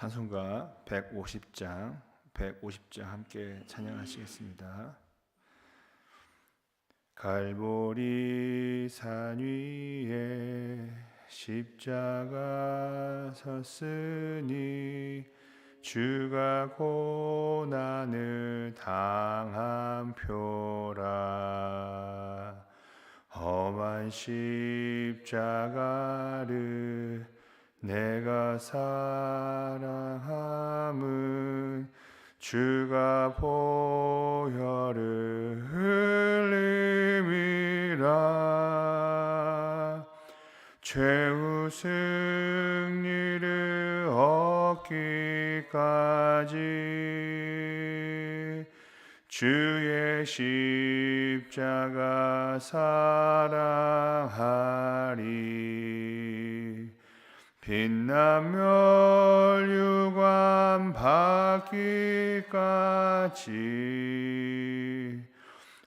찬송가 150장 150장 함께 찬양하시겠습니다. 갈보리 산 위에 십자가 섰으니 주가 고난을 당한 표라 험한 십자가를 내가 사랑함은 주가 보혈을 흘림이라. 최후 승리를 얻기까지 주의 십자가 사랑하리 빛나며 멸류관 받기까지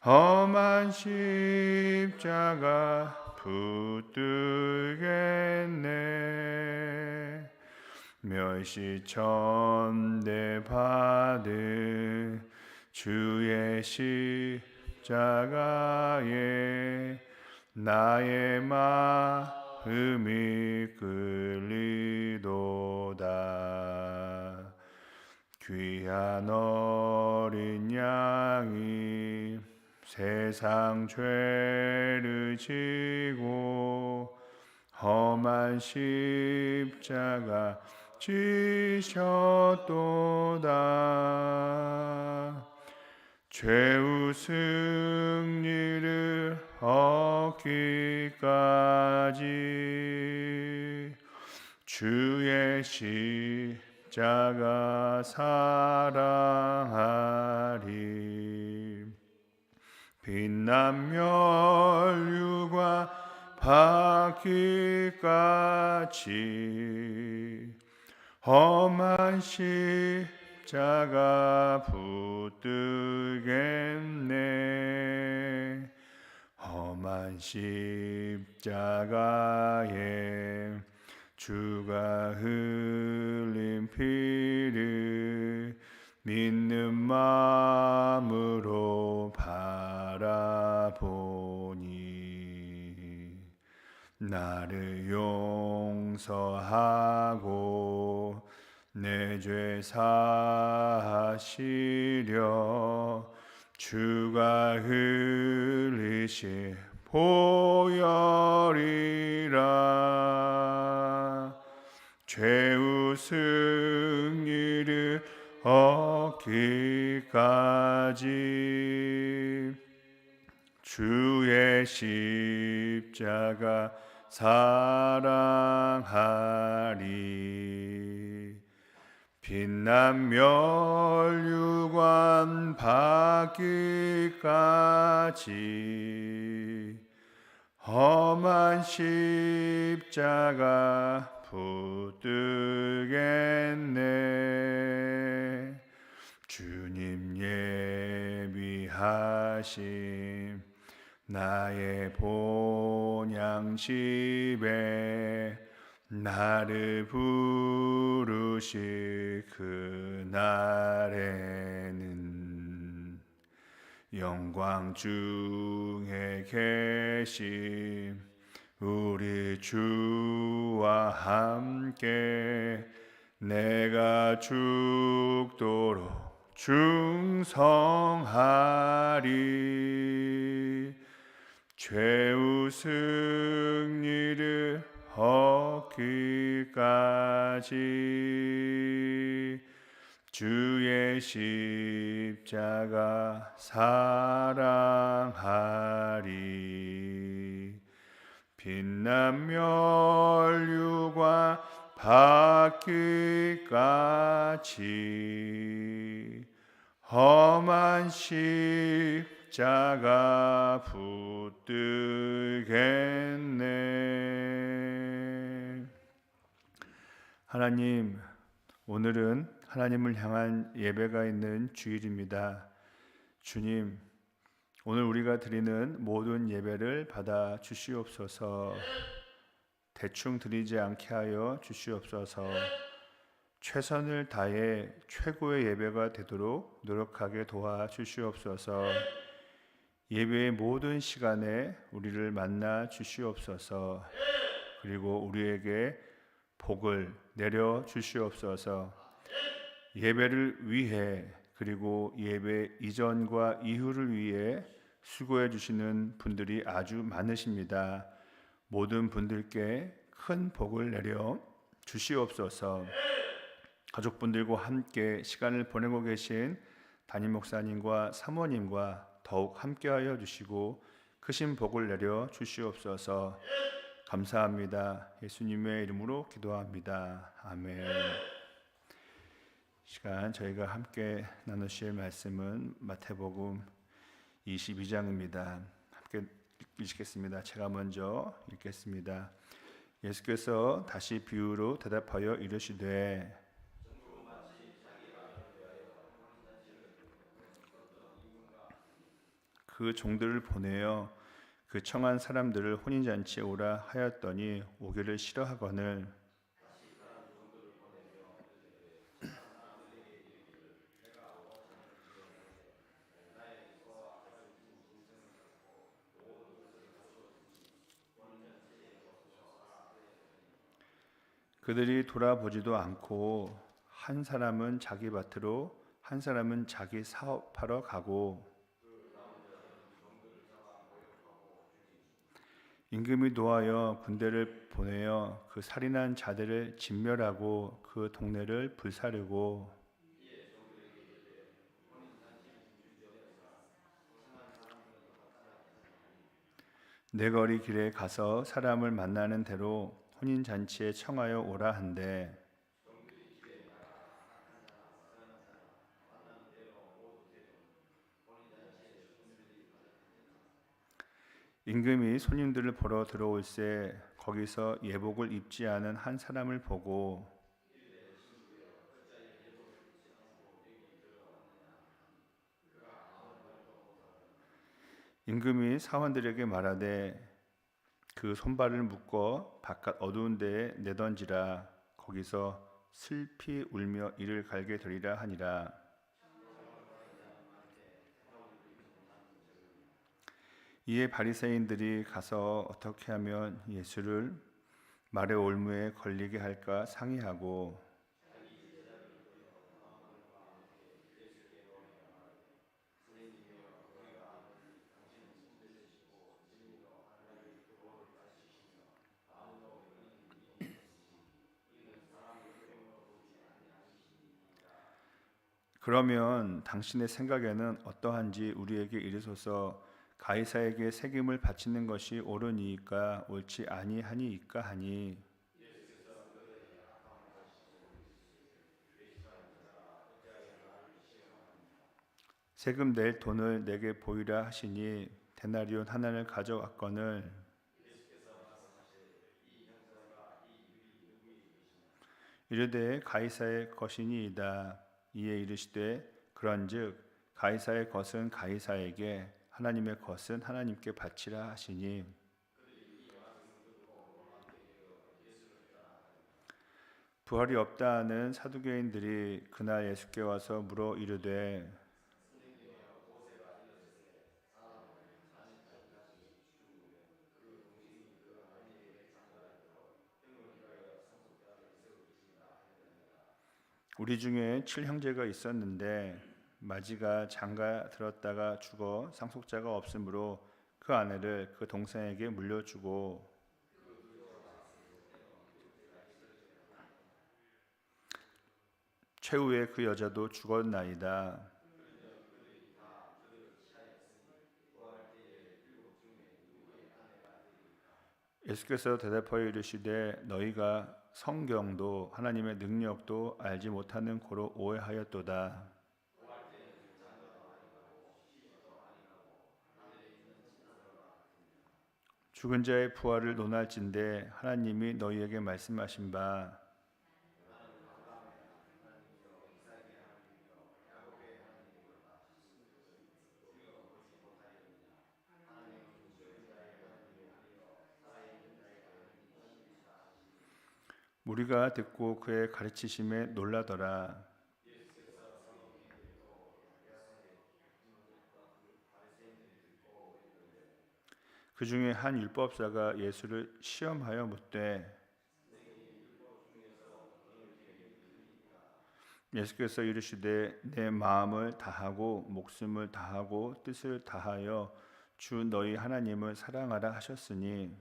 험한 십자가 붙들겠네. 멸시천대 받은 주의 십자가에 나의 마 음이 끌리도다. 귀한 어린 양이 세상 죄를 지고 험한 십자가 지셨도다. 죄우 승리를 얻기까지 주의 십자가 사랑하리 빛난 멸류관 받기까지 험한 십자가 붙들겠 십자가에 주가 흘린 피를 믿는 마음으로 바라보니 나를 용서하고 내 죄 사시려 주가 흘리신 보혈이라. 죄우 승리를 얻기까지 주의 십자가 사랑하리. 빛난 멸류관 받기까지 험한 십자가 붙들겠네. 주님 예비하심 나의 본향 집에 나를 부르실 그날에는 영광 중에 계신 우리 주와 함께 내가 죽도록 충성하리. 죄우 승리를 얻기까지 주의 십자가 사랑하리. 빛난 멸류관 받기까지 험한 십자가 붙들겠네. 하나님 오늘은 하나님을 향한 예배가 있는 주일입니다. 주님, 오늘 우리가 드리는 모든 예배를 받아 주시옵소서. 대충 드리지 않게 하여 주시옵소서. 최선을 다해 최고의 예배가 되도록 노력하게 도와 주시옵소서. 예배의 모든 시간에 우리를 만나 주시옵소서. 그리고 우리에게 복을 내려 주시옵소서. 예배를 위해 그리고 예배 이전과 이후를 위해 수고해 주시는 분들이 아주 많으십니다. 모든 분들께 큰 복을 내려 주시옵소서. 가족분들과 함께 시간을 보내고 계신 담임 목사님과 사모님과 더욱 함께하여 주시고 크신 복을 내려 주시옵소서. 감사합니다. 예수님의 이름으로 기도합니다. 아멘. 시간 저희가 함께 나누실 말씀은 마태복음 22장입니다. 함께 읽겠습니다. 제가 먼저 읽겠습니다. 예수께서 다시 비유로 대답하여 이르시되 그 종들을 보내어 그 청한 사람들을 혼인잔치에 오라 하였더니 오기를 싫어하거늘 그들이 돌아보지도 않고 한 사람은 자기 밭으로 한 사람은 자기 사업하러 가고 임금이 노하여 군대를 보내어 그 살인한 자들을 진멸하고 그 동네를 불사르고 내거리 길에 가서 사람을 만나는 대로 혼인 잔치에 청하여 오라 한데 임금이 손님들을 보러 들어올새 거기서 예복을 입지 않은 한 사람을 보고 임금이 사원들에게 말하되 그 손발을 묶어 바깥 어두운 데에 내던지라. 거기서 슬피 울며 이를 갈게 되리라 하니라. 이에 바리새인들이 가서 어떻게 하면 예수를 말의 올무에 걸리게 할까 상의하고 그러면 당신의 생각에는 어떠한지 우리에게 이르소서 가이사에게 책임을 바치는 것이 옳으니까 옳지 아니하니이까 하니. 세금 낼 돈을 내게 보이라 하시니 데나리온 하나를 가져왔거늘. 이르되 가이사의 것이니이다 이에 이르시되 그런즉 가이사의 것은 가이사에게 하나님의 것은 하나님께 바치라 하시니. 부활이 없다 하는 사두개인들이 그날 예수께 와서 물어 이르되 우리 중에 칠 형제가 있었는데 마지가 장가 들었다가 죽어 상속자가 없으므로 그 아내를 그 동생에게 물려주고 최후에 그 여자도 죽었나이다. 예수께서 대답하여 이르시되 너희가 성경도 하나님의 능력도 알지 못하는 고로 오해하였도다. 죽은 자의 부활을 논할진대 하나님이 너희에게 말씀하신 바 무리가 듣고 그의 가르치심에 놀라더라. 그 중에 한 율법사가 예수를 시험하여 묻되 예수께서 이르시되 내 마음을 다하고 목숨을 다하고 뜻을 다하여 주 너희 하나님을 사랑하라 하셨으니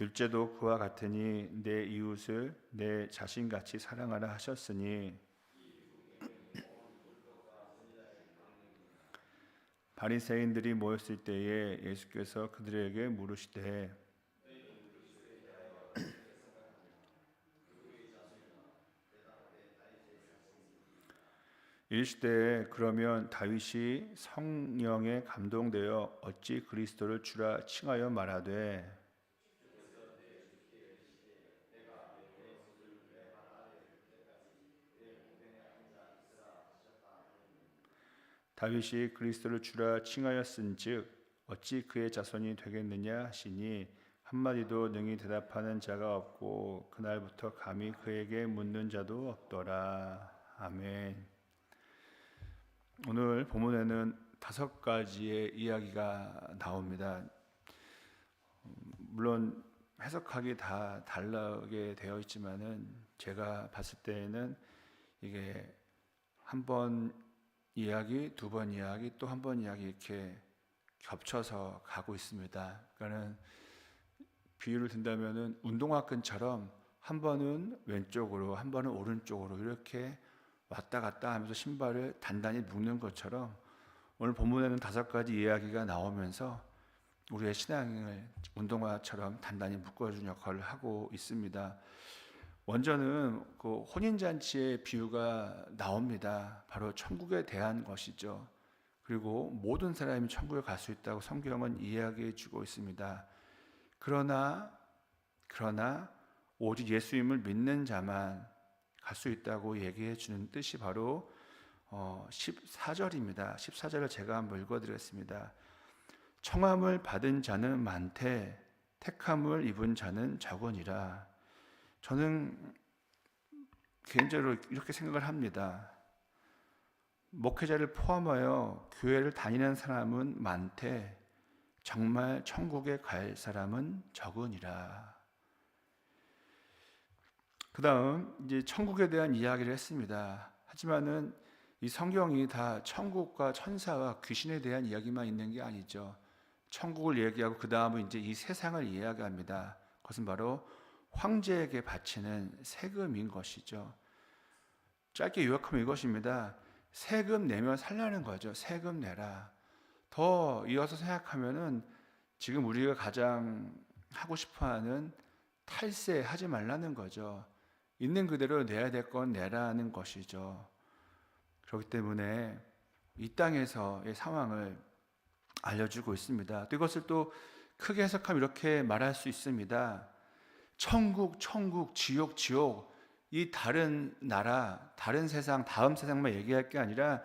둘째도 그와 같으니 내 이웃을 내 자신같이 사랑하라 하셨으니. 바리새인들이 모였을 때에 예수께서 그들에게 물으시되 이르시되 그러면 다윗이 성령에 감동되어 어찌 그리스도를 주라 칭하여 말하되 다윗이 그리스도를 주라 칭하였은즉 어찌 그의 자손이 되겠느냐 하시니 한마디도 능히 대답하는 자가 없고 그날부터 감히 그에게 묻는 자도 없더라 아멘. 오늘 본문에는 다섯 가지의 이야기가 나옵니다. 물론 해석하기 다 다르게 되어 있지만은 제가 봤을 때에는 이게 한번 이야기, 두 번 이야기, 또 한 번 이야기 이렇게 겹쳐서 가고 있습니다. 그러니까는 비유를 든다면은 운동화 끈처럼 한 번은 왼쪽으로, 한 번은 오른쪽으로 이렇게 왔다 갔다 하면서 신발을 단단히 묶는 것처럼 오늘 본문에는 다섯 가지 이야기가 나오면서 우리의 신앙을 운동화처럼 단단히 묶어주는 역할을 하고 있습니다. 먼저는 그 혼인잔치의 비유가 나옵니다. 바로 천국에 대한 것이죠. 그리고 모든 사람이 천국에 갈 수 있다고 성경은 이야기해 주고 있습니다. 그러나, 그러나, 오직 예수님을 믿는 자만 갈 수 있다고 얘기해 주는 뜻이 바로 어, 14절입니다. 14절을 제가 한번 읽어드렸습니다. 청함을 받은 자는 많되 택함을 입은 자는 적으니라. 저는 개인적으로 이렇게 생각을 합니다. 목회자를 포함하여 교회를 다니는 사람은 많되 정말 천국에 갈 사람은 적으니라. 그 다음 이제 천국에 대한 이야기를 했습니다. 하지만은 이 성경이 다 천국과 천사와 귀신에 대한 이야기만 있는 게 아니죠. 천국을 얘기하고 그 다음은 이제 이 세상을 이야기합니다. 그것은 바로 황제에게 바치는 세금인 것이죠. 짧게 요약하면 이것입니다. 세금 내면 살라는 거죠. 세금 내라. 더 이어서 생각하면은 지금 우리가 가장 하고 싶어 하는 탈세 하지 말라는 거죠. 있는 그대로 내야 될 건 내라는 것이죠. 그렇기 때문에 이 땅에서의 상황을 알려주고 있습니다. 또 이것을 또 크게 해석하면 이렇게 말할 수 있습니다. 천국, 천국, 지옥, 지옥, 이 다른 나라, 다른 세상, 다음 세상만 얘기할 게 아니라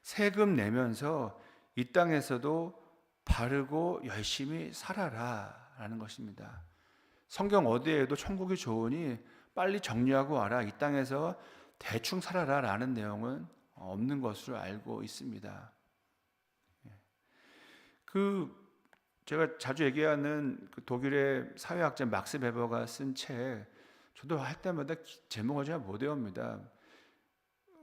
세금 내면서 이 땅에서도 바르고 열심히 살아라 라는 것입니다. 성경 어디에도 천국이 좋으니 빨리 정리하고 와라. 이 땅에서 대충 살아라 라는 내용은 없는 것으로 알고 있습니다. 예. 그 제가 자주 얘기하는 그 독일의 사회학자 막스 베버가 쓴 책, 저도 할 때마다 제목을 잘 못 외웁니다.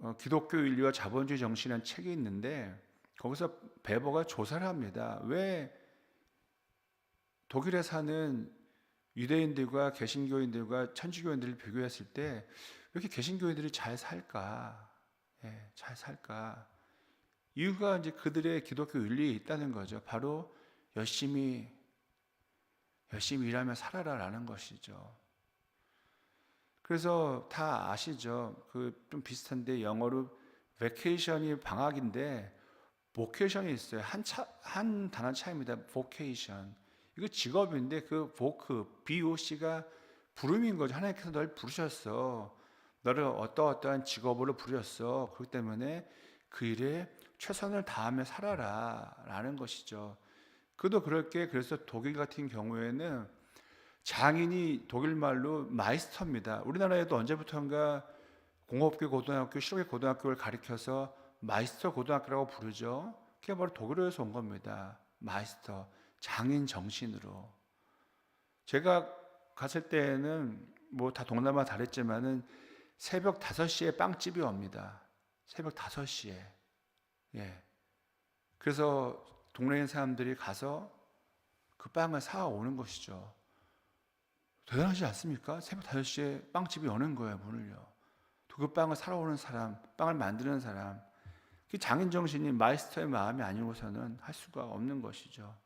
어, 기독교 인류와 자본주의 정신이라는 책이 있는데 거기서 베버가 조사를 합니다. 왜 독일에 사는 유대인들과 개신교인들과 천주교인들을 비교했을 때 왜 이렇게 개신교인들이 잘 살까? 예, 잘 살까? 이유가 이제 그들의 기독교 윤리에 있다는 거죠. 바로 열심히 열심히 일하며 살아라라는 것이죠. 그래서 다 아시죠? 그 좀 비슷한데 영어로 vacation이 방학인데 vocation이 있어요. 한 차, 한 단어 차입니다. vocation. 이거 직업인데 그 voc, voc가 부름인 거죠. 하나님께서 널 부르셨어. 너를 어떠 어떠한 직업으로 부르셨어. 그렇기 때문에 그 일에 최선을 다하며 살아라. 라는 것이죠. 그도 그럴 게 그래서 독일 같은 경우에는 장인이 독일 말로 마이스터입니다. 우리나라에도 언제부턴가 공업계 고등학교, 실업계 고등학교를 가리켜서 마이스터 고등학교라고 부르죠. 그게 바로 독일어에서 온 겁니다. 마이스터, 장인 정신으로. 제가 갔을 때에는 뭐 다 동남아 다랬지만은 새벽 5시에 빵집이 옵니다. 새벽 5시에. 예. 그래서 동네에 있는 사람들이 가서 그 빵을 사 오는 것이죠. 대단하지 않습니까? 새벽 5시에 빵집이 여는 거예요, 문을요. 그 빵을 사러 오는 사람, 빵을 만드는 사람. 그 장인 정신이 마이스터의 마음이 아니고서는 할 수가 없는 것이죠.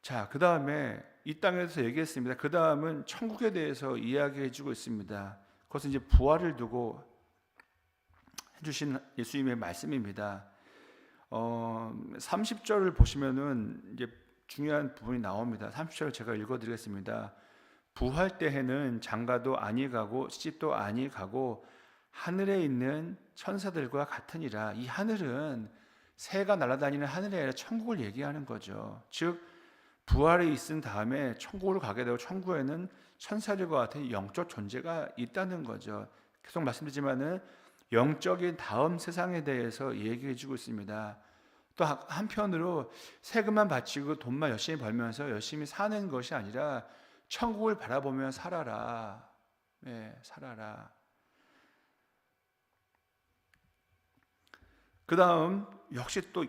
자, 그 다음에 이 땅에서 얘기했습니다. 그 다음은 천국에 대해서 이야기해주고 있습니다. 그것은 이제 부활을 두고 해주신 예수님의 말씀입니다. 어, 30절을 보시면은 이제 중요한 부분이 나옵니다. 30절을 제가 읽어 드리겠습니다. 부활 때에는 장가도 아니 가고 시집도 아니 가고 하늘에 있는 천사들과 같으니라. 이 하늘은 새가 날아다니는 하늘이 아니라 천국을 얘기하는 거죠. 즉 부활이 있은 다음에 천국으로 가게 되고 천국에는 천사들과 같은 영적 존재가 있다는 거죠. 계속 말씀드리지만은 영적인 다음 세상에 대해서 얘기해 주고 있습니다. 또 한편으로 세금만 바치고 돈만 열심히 벌면서 열심히 사는 것이 아니라 천국을 바라보며 살아라. 네, 살아라. 그 다음 역시 또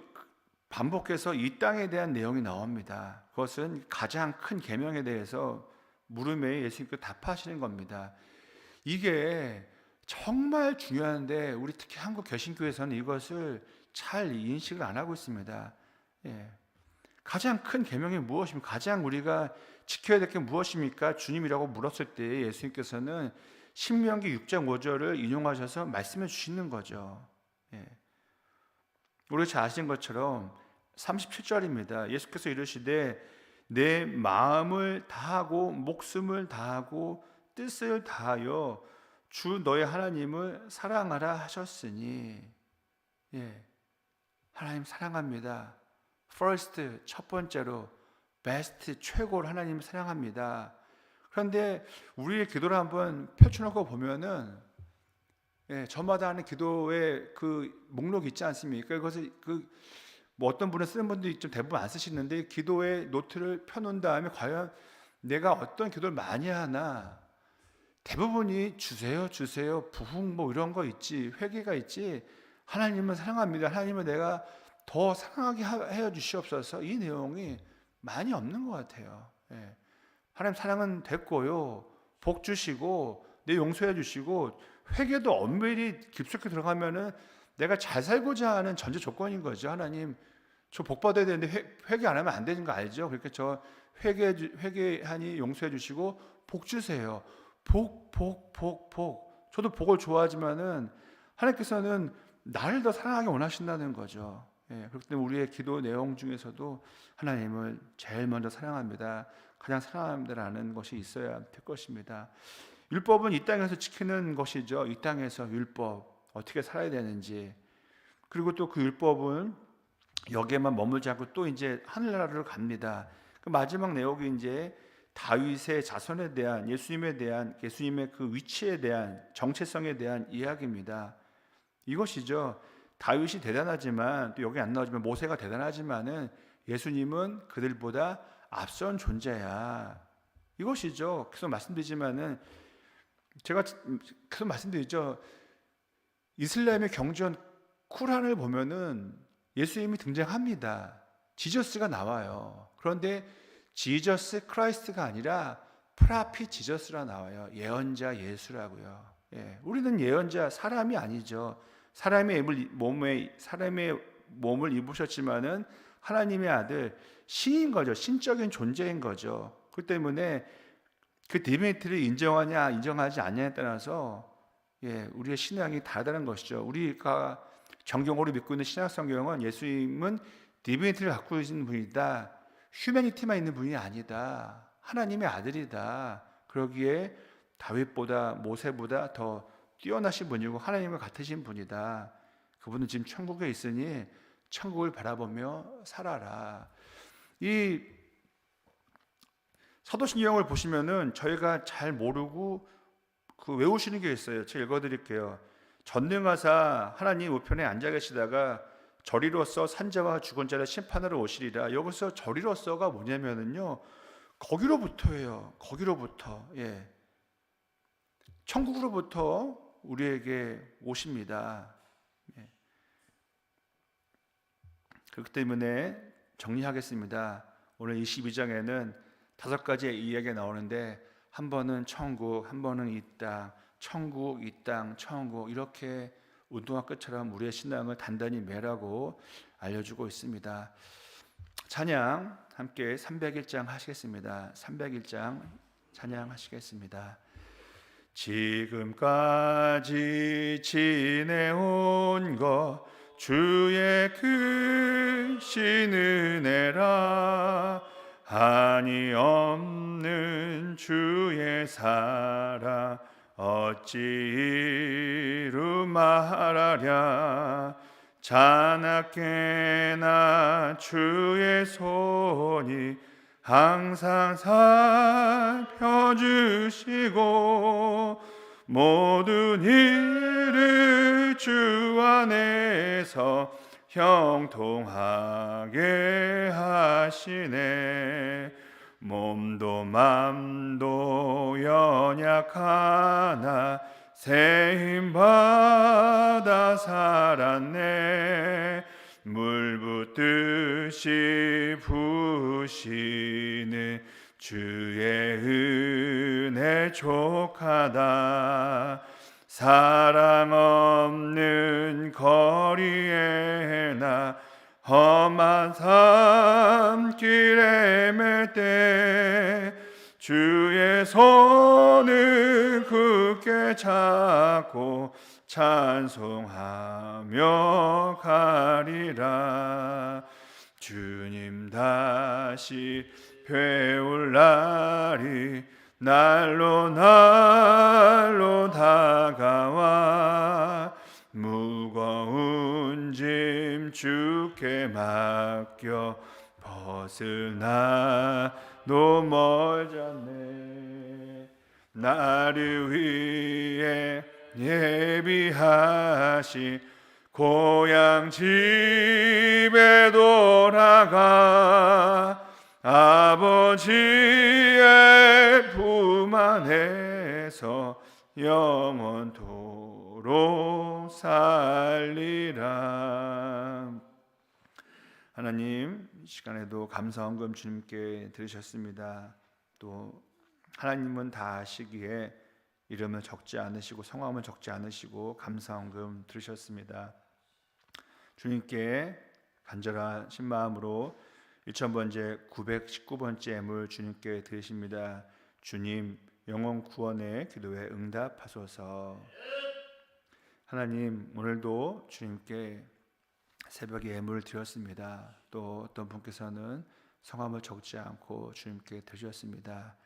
반복해서 이 땅에 대한 내용이 나옵니다. 그것은 가장 큰 계명에 대해서 물음에 예수님께 답하시는 겁니다. 이게 정말 중요한데 우리 특히 한국 개신교에서는 이것을 잘 인식을 안 하고 있습니다. 예. 가장 큰 계명이 무엇입니까? 가장 우리가 지켜야 될 게 무엇입니까? 주님이라고 물었을 때 예수님께서는 신명기 6.5절을 인용하셔서 말씀해 주시는 거죠. 예. 우리 잘 아시는 것처럼 37절입니다. 예수께서 이르시되 내 마음을 다하고 목숨을 다하고 뜻을 다하여 주 너의 하나님을 사랑하라 하셨으니 예. 하나님 사랑합니다. first 첫 번째로 best 최고로 하나님 사랑합니다. 그런데 우리의 기도를 한번 펼쳐놓고 보면은 예, 저마다 하는 기도의 그 목록이 있지 않습니까? 그것을 그 뭐 어떤 분은 쓰는 분도 좀 대부분 안 쓰시는데 기도의 노트를 펴놓은 다음에 과연 내가 어떤 기도를 많이 하나 대부분이 주세요, 주세요, 부흥 뭐 이런 거 있지, 회개가 있지. 하나님은 사랑합니다. 하나님은 내가 더 사랑하게 하여 주시옵소서. 이 내용이 많이 없는 것 같아요. 예. 하나님 사랑은 됐고요. 복 주시고 내 용서해 주시고 회개도 엄밀히 깊숙이 들어가면은 내가 잘 살고자 하는 전제 조건인 거죠. 하나님 저 복 받아야 되는데 회, 개안 하면 안 되는 거 알죠? 그러니까 저 회개 회개하니 용서해 주시고 복 주세요. 복, 복, 복, 복. 저도 복을 좋아하지만은 하나님께서는 나를 더 사랑하기 원하신다는 거죠. 예, 그렇기 때문에 우리의 기도 내용 중에서도 하나님을 제일 먼저 사랑합니다. 가장 사랑합니다라는 것이 있어야 될 것입니다. 율법은 이 땅에서 지키는 것이죠. 이 땅에서 율법 어떻게 살아야 되는지 그리고 또 그 율법은 여기에만 머물지 않고 또 이제 하늘나라로 갑니다. 그 마지막 내용이 이제 다윗의 자손에 대한 예수님에 대한 예수님의 그 위치에 대한 정체성에 대한 이야기입니다. 이것이죠. 다윗이 대단하지만 또 여기 안 나오지만 모세가 대단하지만은 예수님은 그들보다 앞선 존재야. 이것이죠. 계속 말씀드리지만은 제가 계속 말씀드리죠. 이슬람의 경전 쿠란을 보면은 예수님이 등장합니다. 지저스가 나와요. 그런데 지저스 크라이스트가 아니라 프라피 지저스라 나와요. 예언자 예수라고요. 예, 우리는 예언자 사람이 아니죠. 사람의 몸에 사람의 몸을 입으셨지만은 하나님의 아들 신인 거죠. 신적인 존재인 거죠. 그 때문에 그 디비니티를 인정하냐 인정하지 않냐에 따라서 예, 우리의 신앙이 다르다는 것이죠. 우리가 정경으로 믿고 있는 신약 성경은 예수님은 디비니티를 갖고 계신 분이다. 휴메니티만 있는 분이 아니다. 하나님의 아들이다. 그러기에 다윗보다 모세보다 더 뛰어나신 분이고 하나님과 같으신 분이다. 그분은 지금 천국에 있으니 천국을 바라보며 살아라. 이 사도신경을 보시면은 저희가 잘 모르고 그 외우시는 게 있어요. 제가 읽어드릴게요. 전능하사 하나님 우편에 앉아 계시다가 저리로서 산자와 죽은 자를 심판하러 오시리라. 여기서 저리로서가 뭐냐면은요. 거기로부터예요. 거기로부터. 예. 천국으로부터 우리에게 오십니다. 예. 그렇기 때문에 정리하겠습니다. 오늘 22장에는 다섯 가지의 이야기가 나오는데 한 번은 천국, 한 번은 이 땅, 천국, 이 땅, 천국 이렇게 운동화 끝처럼 우리의 신앙을 단단히 매라고 알려주고 있습니다. 찬양 함께 301장 하시겠습니다. 301장 찬양하시겠습니다. 지금까지 지내온 것 주의 크신 은혜라 한이 없는 주의 사랑 어찌 이루 말하랴? 자나깨나 주의 손이 항상 살펴주시고 모든 일을 주 안에서 형통하게 하시네 몸도 맘도 연약하나 새힘 받아 살았네. 물 붓듯이 부시는 주의 은혜 족하다. 사랑 없는 거리에 나 험한 산길에 맬때 주의 손을 굳게 잡고 찬송하며 가리라. 주님 다시 배울 날이 날로 날로 다가와 무거운 짐 주께 맡겨 벗으나도 멀잖네 나를 위해 예비하신 고향 집에 돌아가 아버지의 품 안에서 영원토록 살리라. 하나님 이 시간에도 감사원금 주님께 드리셨습니다. 또 하나님은 다 아시기에 이름을 적지 않으시고 성함을 적지 않으시고 감사원금 들으셨습니다. 주님께 간절하신 마음으로 1000번째 919번째 애물 주님께 드리십니다. 주님 영원 구원의 기도에 응답하소서. 하나님 오늘도 주님께 새벽에 애물을 드렸습니다. 또 어떤 분께서는 성함을 적지 않고 주님께 드렸습니다.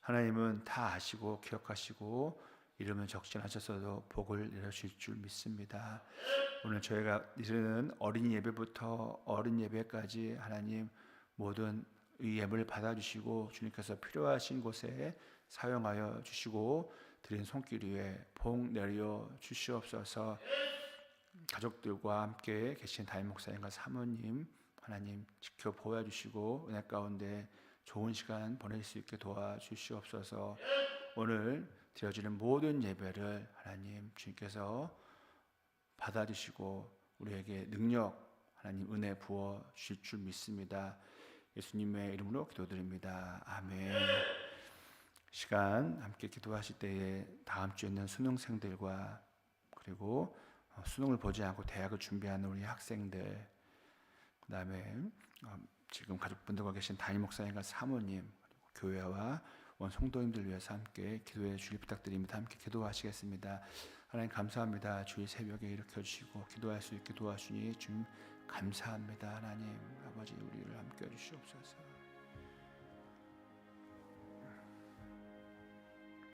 하나님은 다 아시고 기억하시고 이름을 적지 않으셔도 복을 내려주실 줄 믿습니다. 오늘 저희가 이제는 어린이 예배부터 어린 예배까지 하나님 모든 이 예물을 받아주시고 주님께서 필요하신 곳에 사용하여 주시고 드린 손길 위에 복 내려 주시옵소서. 가족들과 함께 계신 담임 목사님과 사모님 하나님 지켜 보여 주시고 은혜 가운데 좋은 시간 보낼 수 있게 도와주시옵소서. 오늘 드려지는 모든 예배를 하나님 주님께서 받아주시고 우리에게 능력 하나님 은혜 부어 주실 줄 믿습니다. 예수님의 이름으로 기도드립니다. 아멘. 시간 함께 기도하실 때에 다음 주에 있는 수능생들과 그리고 어, 수능을 보지 않고 대학을 준비하는 우리 학생들 그 다음에 어, 지금 가족분들과 계신 담임 목사님과 사모님 교회와 원 성도님들 위해서 함께 기도해 주길 부탁드립니다. 함께 기도하시겠습니다. 하나님 감사합니다. 주의 새벽에 일으켜 주시고 기도할 수 있게 도와주니 주님 감사합니다. 하나님 아버지 우리를 함께 해 주시옵소서.